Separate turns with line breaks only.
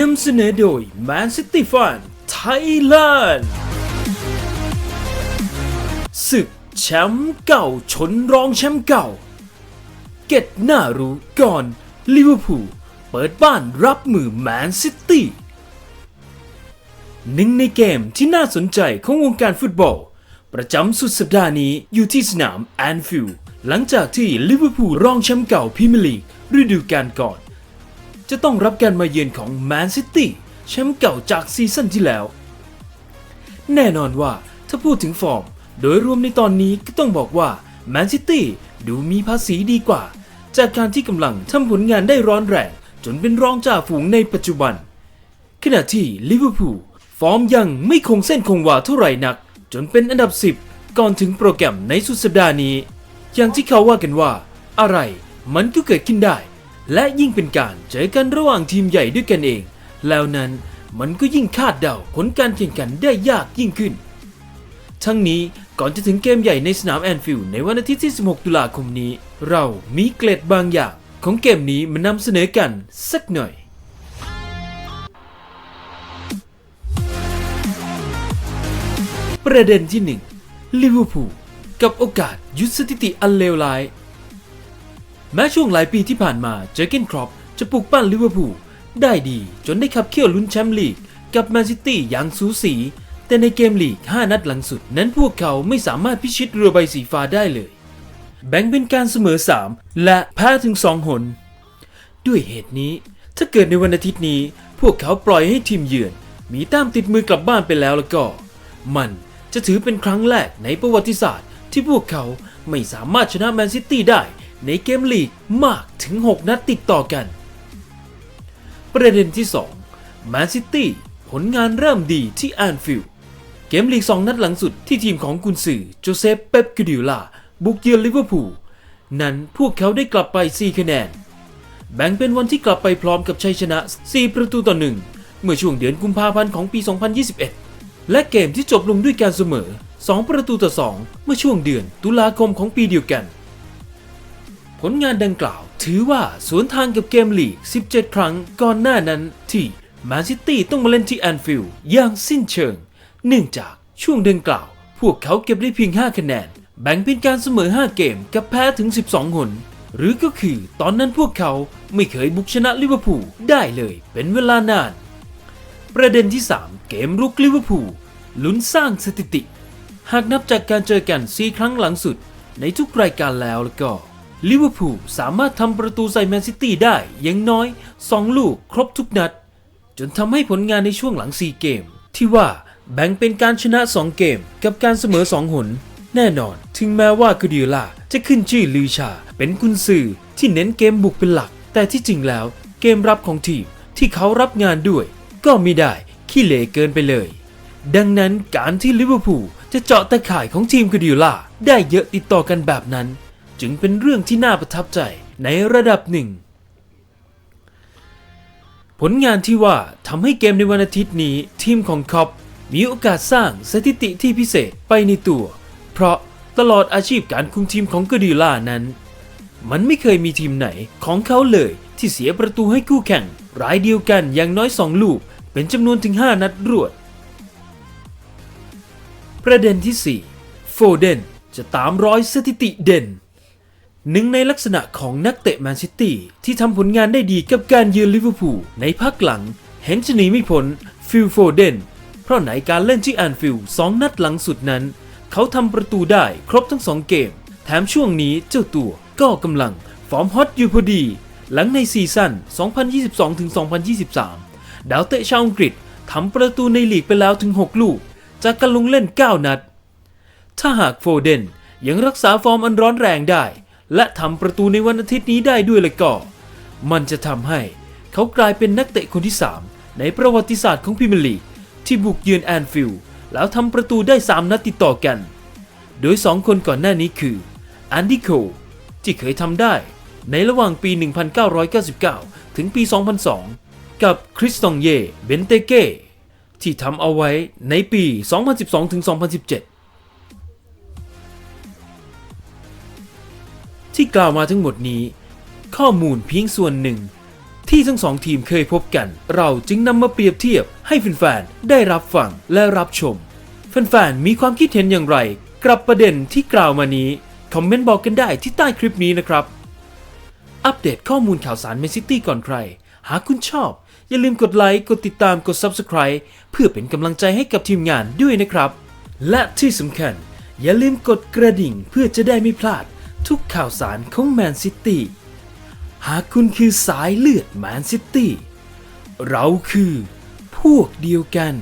นำเสนอโดย Man City Fan Thailand ศึกแชมป์เก่าชนรองแชมป์เก่า เก็ตหน้ารู้ก่อนลิเวอร์พูลเปิดบ้านรับมือแมนซิตี้หนึ่งในเกมที่น่าสนใจของวงการฟุตบอล ประจำสุดสัปดาห์นี้อยู่ที่สนามแอนฟิลด์หลังจากที่ลิเวอร์พูลรองแชมป์เก่าพรีเมียร์ลีกฤดูกาลก่อน จะต้องรับการมาเยือนของแมนซิตี้แชมป์เก่าจากซีซั่นที่แล้ว แน่นอนว่าถ้าพูดถึงฟอร์ม โดยรวมในตอนนี้ก็ต้องบอกว่าแมนซิตี้ดูมีภาษีดีกว่า จากการที่กำลังทำผลงานได้ร้อนแรงจนเป็นรองจ่าฝูงในปัจจุบัน ขณะที่ลิเวอร์พูลฟอร์มยังไม่คงเส้นคงวาเท่าไหร่นัก จนเป็นอันดับ 10 ก่อนถึงโปรแกรมในสุดสัปดาห์นี้ อย่างที่เขาว่ากันว่า อะไรมันก็เกิดขึ้นได้ และยิ่งเป็นการเจอกันระหว่างทีมใหญ่ด้วยกันเอง แล้วนั้นมันก็ยิ่งคาดเดาผลการแข่งขันได้ยากยิ่งขึ้น ทั้งนี้ก่อนจะถึงเกมใหญ่ในสนามแอนฟิลด์ในวันอาทิตย์ที่ 16 ตุลาคมนี้ เรามีเกร็ดบางอย่าง ของเกมนี้มานำเสนอกันสักหน่อยประเด็นที่ 1 ลิเวอร์พูลกับโอกาสยุดสถิติอันเลวร้าย แม้ช่วงหลายปีที่ผ่านมาเจอร์เกนครอปจะปลุกปั้นลิเวอร์พูลได้ดีจนได้ขับเคี่ยวลุ้นแชมป์ลีก กับแมนซิตี้อย่างสูสี แต่ในเกมลีก 5 นัดหลังสุด นั้นพวกเขาไม่สามารถพิชิตเรือใบสีฟ้าได้เลย แบ่งเป็นการเสมอ 3 และแพ้ถึง 2 หน ด้วยเหตุนี้ ถ้าเกิดในวันอาทิตย์นี้ พวกเขาปล่อยให้ทีมเยือน มีแต้มติดมือกลับบ้านไปแล้วแล้วก็ มันจะถือเป็นครั้งแรกในประวัติศาสตร์ ที่พวกเขาไม่สามารถชนะแมนซิตี้ได้ ในเกมลีกมากถึง 6 นัดติดต่อกัน ประเด็นที่2แมนซิตี้ผลงานเริ่มดีที่แอนฟิลด์เกมลีก 2 นัดหลังสุดที่ทีมของกุนซือโจเซฟเป๊ปกิดิล่าบุกเยือนลิเวอร์พูลนั้นพวกเขาได้กลับไป 4 คะแนน แบ่งเป็นวันที่กลับไปพร้อมกับชัยชนะ 4 ประตูต่อหนึ่งเมื่อช่วงเดือนกุมภาพันธ์ของปี 2021 และเกมที่จบลงด้วยการเสมอ 2 ประตูต่อ 2 เมื่อช่วงเดือนตุลาคมของปีเดียวกัน ผลงานดังกล่าว ถือว่าสวนทางกับเกมลีก 17 ครั้งก่อนหน้านั้นที่แมนซิตี้ต้องมาเล่นที่แอนฟิลด์อย่างสิ้นเชิง เนื่องจากช่วงดังกล่าว พวกเขาเก็บได้เพียง 5 คะแนน แบ่งเป็นการเสมอ 5 เกมกับแพ้ถึง 12 หน หรือก็คือตอนนั้นพวกเขาไม่เคยบุกชนะลิเวอร์พูลได้เลยเป็นเวลานาน ประเด็นที่ 3 เกมรุกลิเวอร์พูลลุ้นสร้างสถิติ หากนับจากการเจอกัน 4 ครั้งหลังสุดในทุกรายการแล้วแล้วก็ ลิเวอร์พูลสามารถทำประตูใส่แมนซิตี้ได้อย่างน้อย 2 ลูกครบทุกนัด จนทำให้ผลงานในช่วงหลัง 4 เกม ที่ว่าแบ่งเป็นการชนะ 2 เกม กับการเสมอ 2 หน แน่นอน ถึงแม้ว่ากดิล่าจะขึ้นชื่อลือชา เป็นกุนซือที่เน้นเกมบุกเป็นหลัก แต่ที่จริงแล้ว เกมรับของทีมที่เขารับงานด้วย ก็ไม่ได้ขี้เหร่เกินไปเลย ดังนั้นการที่ลิเวอร์พูลจะเจาะตะข่ายของทีมกดิล่าได้เยอะติดต่อกันแบบนั้น จึงเป็นเรื่องที่น่าประทับใจในระดับหนึ่ง ผลงานที่ว่าทำให้เกมในวันอาทิตย์นี้ทีมของคอปมีโอกาสสร้างสถิติที่พิเศษไปในตัว เพราะตลอดอาชีพการคุมทีมของกดิล่านั้น มันไม่เคยมีทีมไหนของเขาเลยที่เสียประตูให้คู่แข่งรายเดียวกันอย่างน้อย 2 ลูก เป็นจำนวนถึง 5 นัดรวด ประเด็นที่ 4 โฟเดนจะตามร้อยสถิติเด่น หนึ่งในลักษณะของนักเตะแมนซิตี้ที่ทำผลงานได้ดีกับการเยือนลิเวอร์พูลในภาคหลัง เห็นจะหนีไม่พ้นฟิลโฟเดน เพราะไหนการเล่นที่แอนฟิลสองนัดหลังสุดนั้น เขาทำประตูได้ครบทั้งสองเกม แถมช่วงนี้เจ้าตัวก็กำลังฟอร์มฮอตอยู่พอดี หลังในซีซั่น 2022-2023 ดาวเตะชาวอังกฤษทำประตูในลีกไปแล้วถึง 6 ลูก จากการลงเล่น 9 นัด ถ้าหากโฟเดนยังรักษาฟอร์มอันร้อนแรงได้ และทำประตูในวันอาทิตย์นี้ได้ด้วยลยก็ มันจะทำให้เขากลายเป็นนักเตะคนที่ 3 ในประวัติศาสตร์ของพรีเมียร์ลีกที่บุกเยือนแอนฟิลด์แล้วทำประตูได้ 3 นัดติดต่อกัน โดย 2 คนก่อนหน้านี้คือแอนดี้โคที่เคยทำได้ในระหว่างปี 1999 ถึงปี 2002 กับคริสตองเยเบนเตเก้ที่ทำเอาไว้ในปี 2012 ถึง 2017 ที่กล่าวมาทั้งหมดนี้ ข้อมูลเพียงส่วนหนึ่ง ที่ทั้งสองทีมเคยพบกัน เราจึงนำมาเปรียบเทียบให้แฟนๆได้รับฟังและรับชม แฟนๆมีความคิดเห็นอย่างไรกับประเด็นที่กล่าวมานี้คอมเมนต์บอกกันได้ที่ใต้คลิปนี้นะครับ อัปเดตข้อมูลข่าวสารแมนซิตี้ก่อนใคร หากคุณชอบ อย่าลืมกดไลค์กดติดตามกด Subscribe เพื่อเป็นกำลังใจให้กับทีมงานด้วยนะครับ และที่สำคัญ อย่าลืมกดกระดิ่งเพื่อจะได้ไม่พลาด ทุกข่าวสารของแมนซิตี้ หากคุณคือสายเลือดแมนซิตี้ เราคือพวกเดียวกัน